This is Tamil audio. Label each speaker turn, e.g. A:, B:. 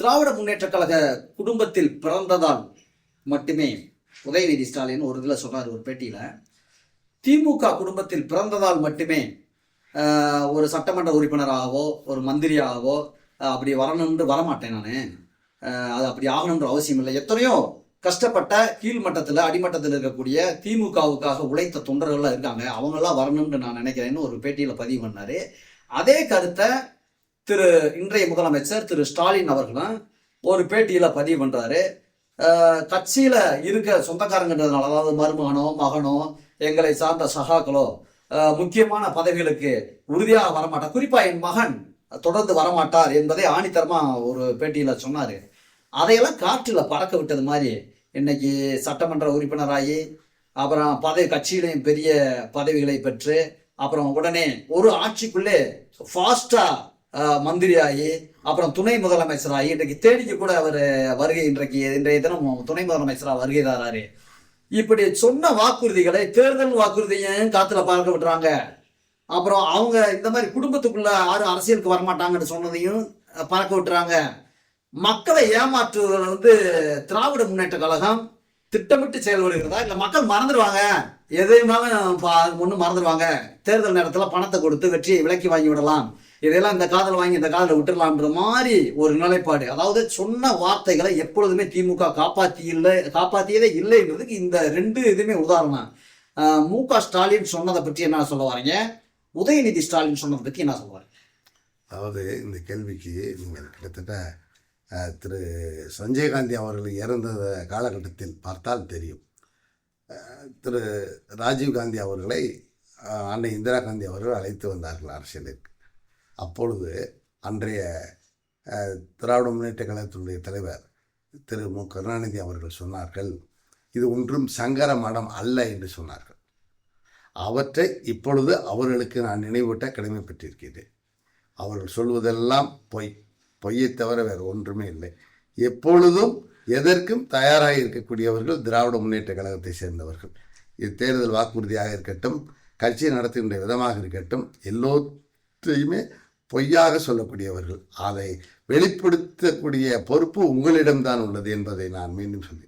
A: திராவிட முன்னேற்ற கழக குடும்பத்தில் பிறந்ததால் மட்டுமே உதயநிதி ஸ்டாலின் ஒரு இதில் சொன்னார் ஒரு பேட்டியில். திமுக குடும்பத்தில் பிறந்ததால் மட்டுமே ஒரு சட்டமன்ற உறுப்பினராகவோ ஒரு மந்திரியாகவோ அப்படி வரணும்னு வரமாட்டேன் நான். அது அப்படி ஆகணுன்ற அவசியம் இல்லை. எத்தனையோ கஷ்டப்பட்ட கீழ்மட்டத்தில் அடிமட்டத்தில் இருக்கக்கூடிய திமுகவுக்காக உழைத்த தொண்டர்கள்லாம் இருக்காங்க. அவங்கெல்லாம் வரணும்னு நான் நினைக்கிறேன்னு ஒரு பேட்டியில் பதிவு பண்ணார். அதே கருத்தை திரு இன்றைய முதலமைச்சர் திரு ஸ்டாலின் அவர்களும் ஒரு பேட்டியில் பதிவு பண்ணுறாரு கட்சியில் இருக்க சொந்தக்காரங்கன்றதுனால அதாவது மருமகனோ மகனோ எங்களை சார்ந்த சகாக்களோ முக்கியமான பதவிகளுக்கு உறுதியாக வரமாட்டார். குறிப்பாக என் மகன் தொடர்ந்து வரமாட்டார் என்பதை ஆணித்தரமாக ஒரு பேட்டியில் சொன்னார். அதையெல்லாம் காற்றில் பறக்க விட்டது மாதிரி இன்னைக்கு சட்டமன்ற உறுப்பினராகி அப்புறம் பதவி கட்சியிலையும் பெரிய பதவிகளை பெற்று அப்புறம் உடனே ஒரு ஆட்சிக்குள்ளே ஃபாஸ்ட்டாக மந்திரியாகி அப்புறம் துணை முதலமைச்சராகி இன்றைக்கு தேடிக்கு கூட அவர் வருகை இன்றைக்கு இன்றைய தினம் துணை முதலமைச்சராக வருகை தராரு. இப்படி சொன்ன வாக்குறுதிகளை தேர்தல் வாக்குறுதியையும் காத்துல பார்க்க விட்டுறாங்க. அப்புறம் அவங்க இந்த மாதிரி குடும்பத்துக்குள்ள யாரும் அரசியலுக்கு வரமாட்டாங்கன்னு சொன்னதையும் பறக்க விட்டுறாங்க. மக்களை ஏமாற்றுவதில் வந்து திராவிட முன்னேற்ற கழகம் திட்டமிட்டு செயல்படுகிறதா? இல்லை மக்கள் மறந்துடுவாங்க? எதையுமே ஒன்று மறந்துடுவாங்க. தேர்தல் நேரத்தில் பணத்தை கொடுத்து வெற்றியை விலக்கி வாங்கி விடலாம். இதையெல்லாம் இந்த காதல் வாங்கி இந்த காதல விட்டுடலாம்ன்ற மாதிரி ஒரு நிலைப்பாடு. அதாவது சொன்ன வார்த்தைகளை எப்பொழுதுமே திமுக காப்பாத்தி இல்லை காப்பாத்தியதே இல்லைன்றதுக்கு இந்த ரெண்டு இதுவுமே உதாரணம். மு க ஸ்டாலின் சொன்னதை பற்றி என்ன சொல்ல வரீங்க? உதயநிதி ஸ்டாலின் சொன்னதை பற்றி என்ன சொல்ல வரீங்க?
B: அதாவது இந்த கேள்விக்கு நீங்கள் கிட்டத்தட்ட திரு சஞ்சய் காந்தி அவர்கள் இறந்த காலகட்டத்தில் பார்த்தால் தெரியும். திரு ராஜீவ் காந்தி அவர்களை அன்னை இந்திரா காந்தி அவர்கள் அழைத்து வந்தார்கள் அரசியலுக்கு. அப்பொழுது அன்றைய திராவிட முன்னேற்ற கழகத்தினுடைய தலைவர் திரு. மு. கருணாநிதி அவர்கள் சொன்னார்கள் இது ஒன்றும் சங்கர மடம் அல்ல என்று சொன்னார்கள். அவற்றை இப்பொழுது அவர்களுக்கு நான் நினைவூட்ட கடமைப்பட்டிருக்கிறேன் அவர்கள் சொல்வதெல்லாம் பொய் பொய்யை தவிர வேறு ஒன்றுமே இல்லை. எப்பொழுதும் எதற்கும் தயாராக இருக்கக்கூடியவர்கள் திராவிட முன்னேற்ற கழகத்தை சேர்ந்தவர்கள். இது தேர்தல் வாக்குறுதியாக இருக்கட்டும் கட்சி நடத்துகின்ற விதமாக இருக்கட்டும் எல்லோத்தையுமே பொய்யாக சொல்லக்கூடியவர்கள். அதை வெளிப்படுத்தக்கூடிய பொறுப்பு உங்களிடம்தான் உள்ளது என்பதை நான் மீண்டும் சொல்லி